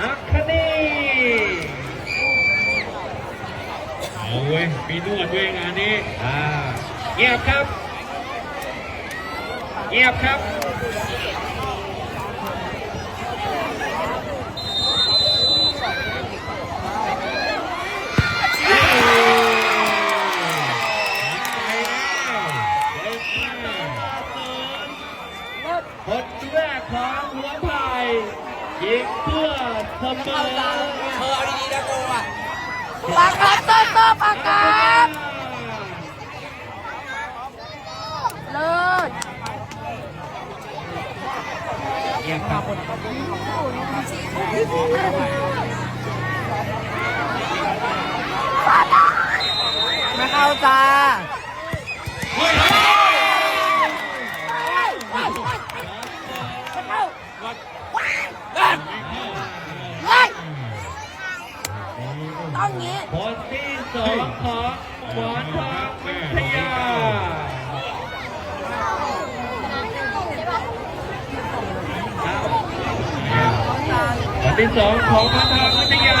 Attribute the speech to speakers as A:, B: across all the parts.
A: อัคคณี
B: เอาเว้ยมีนวดด้วยงานนี้
A: อ่าเงียบครับเงียบครับ
B: ไปแล้วเดินหน้า
A: คนแรกของหัวไผ่ยิงเพื่อ เสมอ
C: เธอเอาดีๆนะโกอะ
D: ปากกาโตโตปากกาเลิศ
A: เงียบครับ
D: ไม่เข้าจ้า
A: ขอหวานทองวิทยาคนที่สองของหมอนทองวิทยา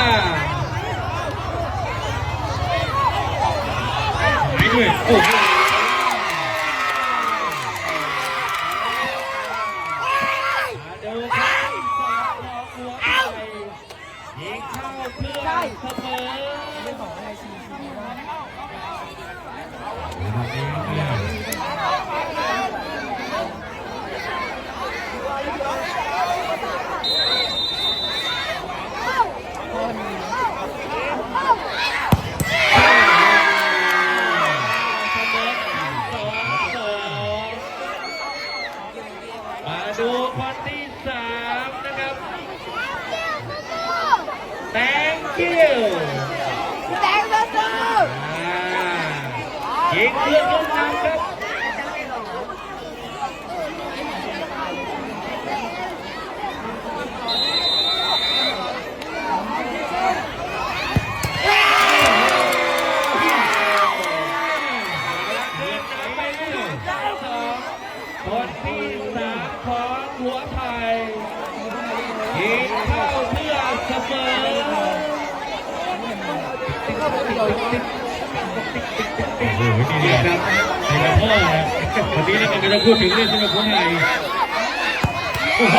B: ไปด้วยโอ้โห
A: ยิงเพื่อนร่วมนำครับคนที่สามของหัวไผ่ยิงเข้าเพื่อเสมอ
B: โอ้โหนี่ครับในกระพ่อนะวันนี้เราก็จะพูดถึงเรื่องสนุกของไทยโอ้โห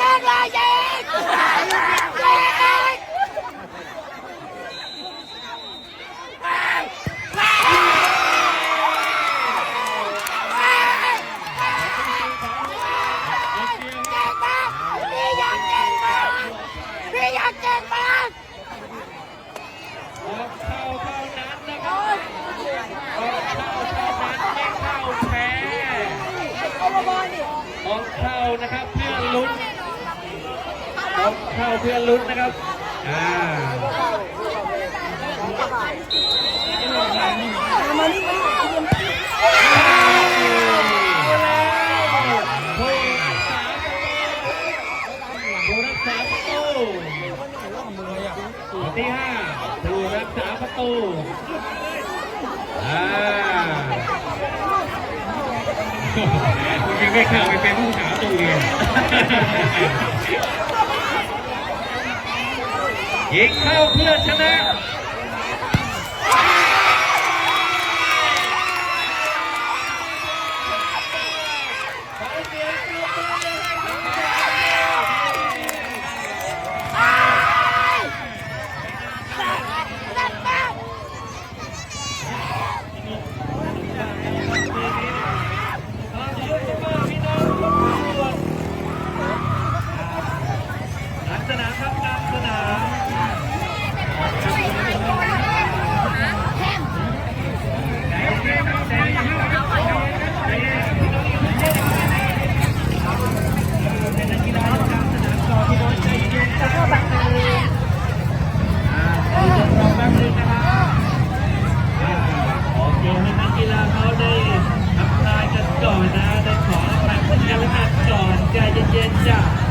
A: มา
D: กเลยเย็นเย็นเก่งมากพี่อยากเก่งมากพี่อยากเก่งมาก
A: อกเข้าเท่านั้นนะครับออกเข้าเท่านั้นไม่เพ้ออกเข้น ครับเพื่อลุ้นออกเข้าเพื่อลุ้นนะครับอ่าผู้รักษาผู้รักษาประตูคนที่ห้าผู้รักษาประตูอ่า
B: คุณยังไม่ข่าวไปเป็นผู้สาวตัวเอง
A: ยิ งเข้าเพื่อชนะ 我们在尖尖下